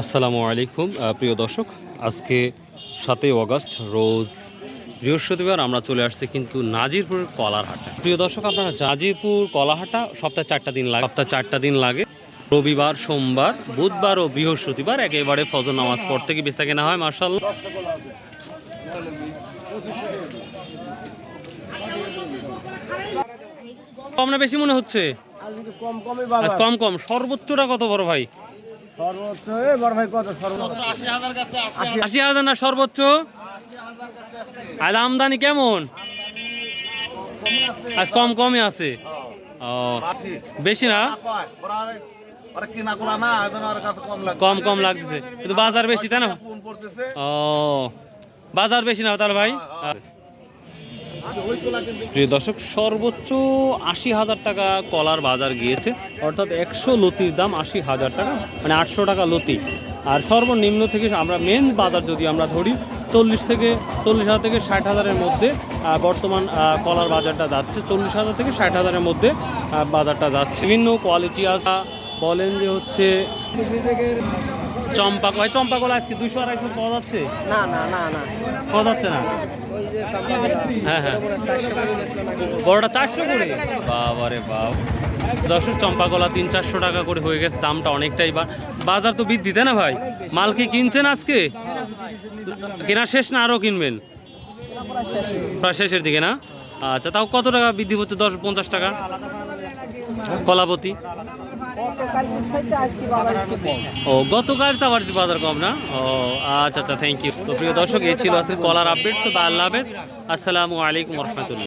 আসসালামু আলাইকুম প্রিয় দর্শক। আজকে সাতই অগস্ট, রোজ বৃহস্পতিবার আমরা চলে আসছি কিন্তু নাজিরপুর কলারহাটা। প্রিয় দর্শক, আপনারা নাজিরপুর কলাহাটা সপ্তাহে চারটা দিন লাগে। সপ্তাহে চারটা দিন লাগে। রবিবার, সোমবার, বুধবার ও বৃহস্পতিবার একেবারে ফজর নামাজ পর থেকে বেচা কেনা হয় মার্শাল কম না বেশি মনে হচ্ছে? আর কম আজ কম কম। সর্বোচ্চটা কত বড় ভাই? সর্বোচ্চ বড় ভাই কত? সর্বোচ্চ আশি হাজার না সর্বোচ্চ? আজ আমদানি কেমন? আজ কম কমই আছে। ও বেশি না? কম কম লাগতেছে কিন্তু বাজার বেশি তাই না? ও বাজার বেশি না তাহলে ভাই? প্রিয় দর্শক সর্বোচ্চ আশি হাজার টাকা কলার বাজার গিয়েছে। অর্থাৎ একশো লতির দাম আশি হাজার টাকা মানে আটশো টাকা লতি। আর সর্বনিম্ন থেকে আমরা মেন বাজার যদি আমরা ধরি চল্লিশ থেকে চল্লিশ হাজার থেকে ষাট হাজারের মধ্যে বর্তমান কলার বাজারটা যাচ্ছে। চল্লিশ হাজার থেকে ষাট হাজারের মধ্যে বাজারটা যাচ্ছে। বিভিন্ন কোয়ালিটি আছে। বলেন যে হচ্ছে চম্পা ভাই চম্পা কলা আজকে দুইশো আড়াইশো পাওয়া যাচ্ছে না না না না। পাওয়া যাচ্ছে না? হ্যাঁ হ্যাঁ। বড়টা চারশো করে। বাবারে বাব চম্পা কলা তিন চারশো টাকা করে হয়ে গেছে, দামটা অনেকটাই বাজার তো বৃদ্ধি, তাই না ভাই? মাল কি কিনছেন আজকে? কেনা শেষ না আরও কিনবেন? প্রায় শেষের দিকে না? আচ্ছা তাও কত টাকা বৃদ্ধি হচ্ছে? দশ পঞ্চাশ টাকা? কলাপতি। ও, গতকাল আবার বাজার কম না? ও আচ্ছা আচ্ছা থ্যাংক ইউ তো প্রিয় দর্শক, এই ছিল আজকে কলার আপডেট তো আল্লাহ হাফেজ। আসসালামু আলাইকুম রহমতুল্লাহ।